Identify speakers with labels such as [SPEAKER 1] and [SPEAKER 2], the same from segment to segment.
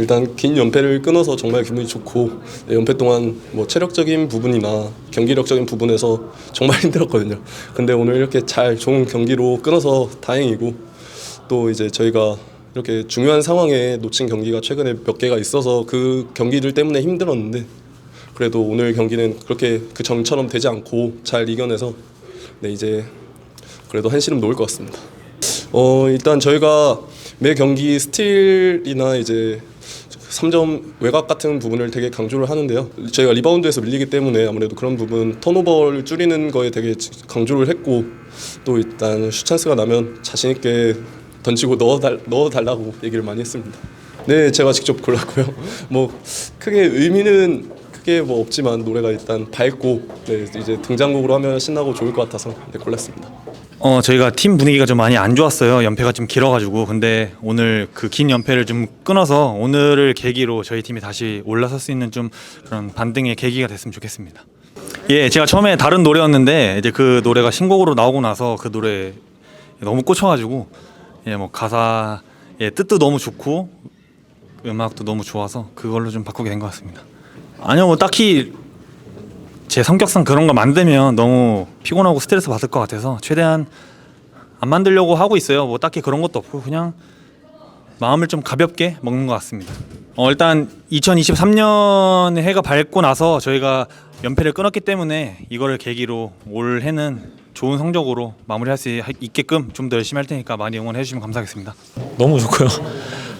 [SPEAKER 1] 일단 긴 연패를 끊어서 정말 기분이 좋고 네, 연패 동안 뭐 체력적인 부분이나 경기력적인 부분에서 정말 힘들었거든요. 근데 오늘 이렇게 잘 좋은 경기로 끊어서 다행이고 또 이제 저희가 이렇게 중요한 상황에 놓친 경기가 최근에 몇 개가 있어서 그 경기들 때문에 힘들었는데 그래도 오늘 경기는 그렇게 그 전처럼 되지 않고 잘 이겨내서 네 이제 그래도 한시름 놓을 것 같습니다. 어 일단 저희가 매 경기 스틸이나 이제 3점 외곽 같은 부분을 되게 강조를 하는데요. 저희가 리바운드에서 밀리기 때문에 아무래도 그런 부분 턴오버를 줄이는 거에 되게 강조를 했고 또 일단 슛 찬스가 나면 자신 있게 던지고 넣어달, 넣어달라고 얘기를 많이 했습니다. 네, 제가 직접 골랐고요. 뭐 크게 의미는 크게 뭐 없지만 노래가 일단 밝고 네, 이제 등장곡으로 하면 신나고 좋을 것 같아서 네, 골랐습니다.
[SPEAKER 2] 어 저희가 팀 분위기가 좀 많이 안 좋았어요. 연패가 좀 길어가지고 근데 오늘 그 긴 연패를 좀 끊어서 오늘을 계기로 저희 팀이 다시 올라설 수 있는 좀 그런 반등의 계기가 됐으면 좋겠습니다. 예, 제가 처음에 다른 노래였는데 이제 그 노래가 신곡으로 나오고 나서 그 노래 너무 꽂혀가지고 예, 뭐 가사 예 뜻도 너무 좋고 음악도 너무 좋아서 그걸로 좀 바꾸게 된 것 같습니다. 아니요, 뭐 딱히 제 성격상 그런 거 만들면 너무 피곤하고 스트레스 받을 것 같아서 최대한 안 만들려고 하고 있어요. 뭐 딱히 그런 것도 없고 그냥 마음을 좀 가볍게 먹는 것 같습니다. 어, 일단 2023년 해가 밝고 나서 저희가 연패를 끊었기 때문에 이거를 계기로 올 해는 좋은 성적으로 마무리할 수 있게끔 좀 더 열심히 할 테니까 많이 응원해 주시면 감사하겠습니다.
[SPEAKER 3] 너무 좋고요.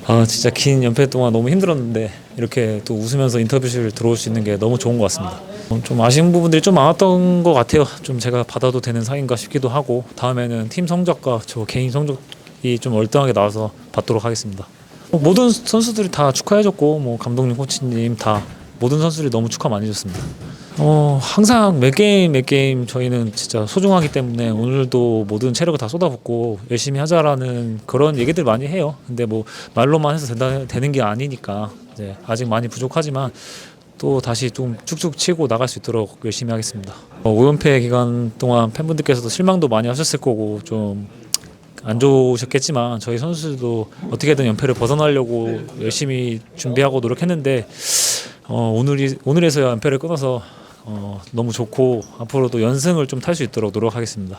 [SPEAKER 3] 아 진짜 긴 연패 동안 너무 힘들었는데 이렇게 또 웃으면서 인터뷰실 들어올 수 있는 게 너무 좋은 것 같습니다. 어, 좀 아쉬운 부분들이 좀 많았던 것 같아요. 좀 제가 받아도 되는 상인가 싶기도 하고 다음에는 팀 성적과 저 개인 성적이 좀 얼등하게 나와서 받도록 하겠습니다. 뭐 모든 선수들이 다 축하해줬고 뭐 감독님, 코치님 다 모든 선수들이 너무 축하 많이 해줬습니다. 어 항상 몇 게임 몇 게임 저희는 진짜 소중하기 때문에 오늘도 모든 체력을 다 쏟아붓고 열심히 하자라는 그런 얘기들 많이 해요. 근데 뭐 말로만 해서 된다, 되는 게 아니니까 이제 아직 많이 부족하지만 또 다시 좀 쭉쭉 치고 나갈 수 있도록 열심히 하겠습니다. 어, 5연패 기간 동안 팬분들께서도 실망도 많이 하셨을 거고 좀 안 좋으셨겠지만 저희 선수들도 어떻게든 연패를 벗어나려고 열심히 준비하고 노력했는데 어, 오늘이 오늘에서야 연패를 끊어서 어, 너무 좋고 앞으로도 연승을 좀 탈 수 있도록 노력하겠습니다.